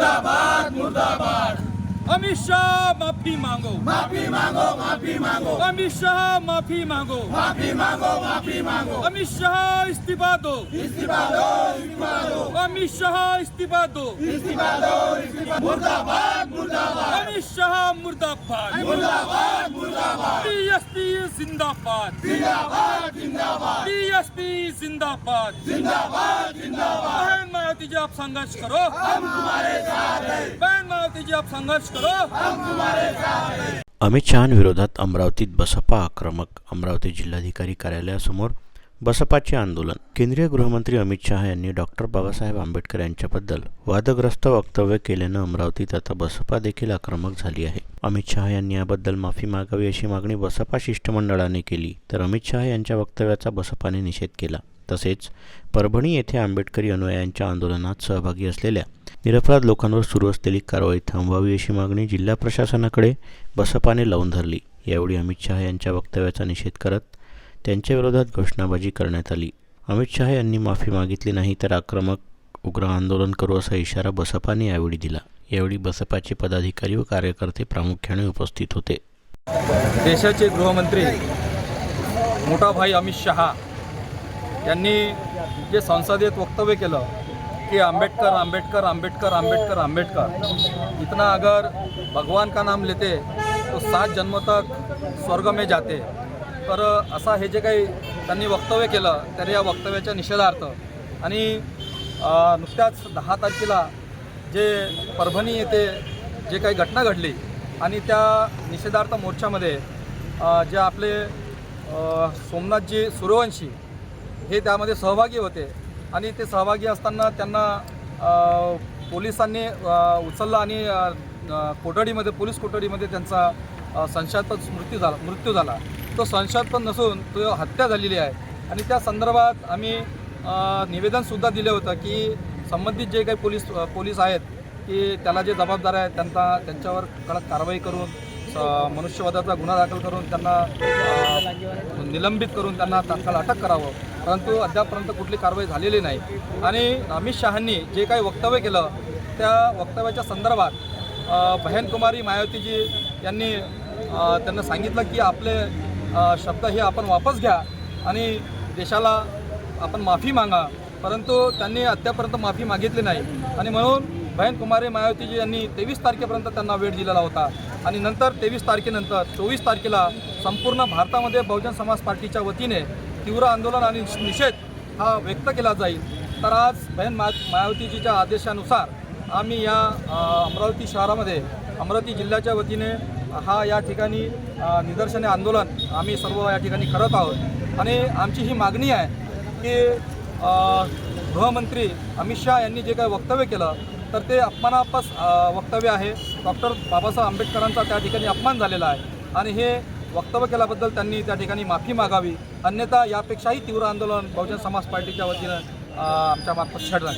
मुर्दाबाद मुर्दाबाद अमित शाह माफी मांगो माफी मांगो माफी मांगो अमित शाह माफी मांगो माफी मांगो माफी मांगो अमित शाह इस्तीफा दो इस्तीफा दो इस्तीफा दो अमित शाह इस्तीफा दो इस्तीफा दो मुर्दाबाद। मुर्दाबाद अमित मुर्दाबाद मुर्दाबाद मुर्दाबाद जिंदाबाद। जिंदाबाद जिंदाबाद। जिंदाबाद जिंदाबाद जिंदाबाद बहन मायावती जी आप संघर्ष करो। हम तुम्हारे साथ हैं बहन मायावती जी आप संघर्ष करो। हम तुम्हारे साथ हैं अमित शहांविरोधात अमरावतीत बसपा आक्रमक अमरावती जिल्हाधिकारी कार्यालयासमोर बसपाचे आंदोलन. केंद्रीय गृहमंत्री अमित शहा यांनी डॉक्टर बाबासाहेब आंबेडकर यांच्याबद्दल वादग्रस्त वक्तव्य केल्यानं अमरावतीत आता बसपा देखील आक्रमक झाली आहे. अमित शहा यांनी याबद्दल माफी मागावी अशी मागणी बसपा शिष्टमंडळाने केली तर अमित शहा यांच्या वक्तव्याचा बसपाने निषेध केला. तसेच परभणी येथे आंबेडकरी अनुयायांच्या आंदोलनात सहभागी असलेल्या निरपराध लोकांवर सुरू असलेली कारवाई थांबवावी अशी मागणी जिल्हा प्रशासनाकडे बसपाने लावून धरली. यावेळी अमित शहा यांच्या वक्तव्याचा निषेध करत त्यांच्याविरोधात घोषणाबाजी करण्यात आली. अमित शहा यांनी माफी मागितली नाही तर आक्रमक उग्र आंदोलन करू असा इशारा बसपाने यावेळी दिला. यावेळी बसपाचे पदाधिकारी व कार्यकर्ते प्रामुख्याने उपस्थित होते. देशाचे गृहमंत्री मोठा भाई अमित शहा यांनी जे संसदेत वक्तव्य केलं कि आंबेडकर आंबेडकर आंबेडकर आंबेडकर आंबेडकर इतना अगर भगवान का नाम लेते तो सात जन्म तक स्वर्ग में जाते. तर असा हे जे काही त्यांनी वक्तव्य केलं तर या वक्तव्याच्या निषेधार्थ आणि नुकत्याच दहा तारखेला जे परभणी येथे जे काही घटना घडली आणि त्या निषेधार्थ मोर्चामध्ये जे आपले सोमनाथजी सूर्यवंशी हे त्यामध्ये सहभागी होते आणि ते सहभागी असताना त्यांना पोलिसांनी उचललं आणि कोठडीमध्ये पोलीस कोठडीमध्ये त्यांचा अ, मृत्यू झाला मृत्यू झाला. तो संशयास्पद नसून तो हत्या झालेली आहे. आणि त्या संदर्भात आम्ही निवेदनसुद्धा दिलं होतं की संबंधित जे काही पोलीस पोलीस आहेत की त्याला जे जबाबदार आहेत त्यांना त्यांच्यावर कडक कारवाई करून स- मनुष्यवधाचा गुन्हा दाखल करून त्यांना निलंबित करून त्यांना तात्काळ अटक करावं. परंतु अद्यापपर्यंत कुठली कारवाई झालेली नाही. आणि अमित शहांनी जे काही वक्तव्य केलं त्या वक्तव्याच्या संदर्भात अ, बहनकुमारी मायावतीजी यांनी त्यांना सांगितलं की आपले शब्द हे आपण वापस घ्या आणि देशाला आपण माफी मागा. परंतु त्यांनी अद्यापर्यंत माफी मागितली नाही. आणि म्हणून बहन कुमारी मायावतीजी यांनी तेवीस तारखेपर्यंत त्यांना वेळ दिलेला होता. आणि नंतर तेवीस तारखेनंतर चोवीस तारखेला संपूर्ण भारतामध्ये बहुजन समाज पार्टीच्या वतीने तीव्र आंदोलन आणि निषेध हा व्यक्त केला जाईल. तर आज बहन मा मायावतीजीच्या आदेशानुसार आम्ही या अमरावती शहरामध्ये अमरावती जिल्ह्याच्या वतीने हा या ठिकाणी निदर्शने आंदोलन आम्ही सर्व या ठिकाणी करत आहोत. आणि आमची ही मागणी आहे की गृहमंत्री अमित शहा यांनी जे काही वक्तव्य केलं तर ते अपमानापास वक्तव्य आहे. डॉक्टर बाबासाहेब आंबेडकरांचा त्या ठिकाणी अपमान झालेला आहे. आणि हे वक्तव्य केल्याबद्दल त्यांनी त्या ठिकाणी माफी मागावी. अन्यथा यापेक्षाही तीव्र आंदोलन बहुजन समाज पार्टीच्या वतीनं आमच्या मार्फत छेडणार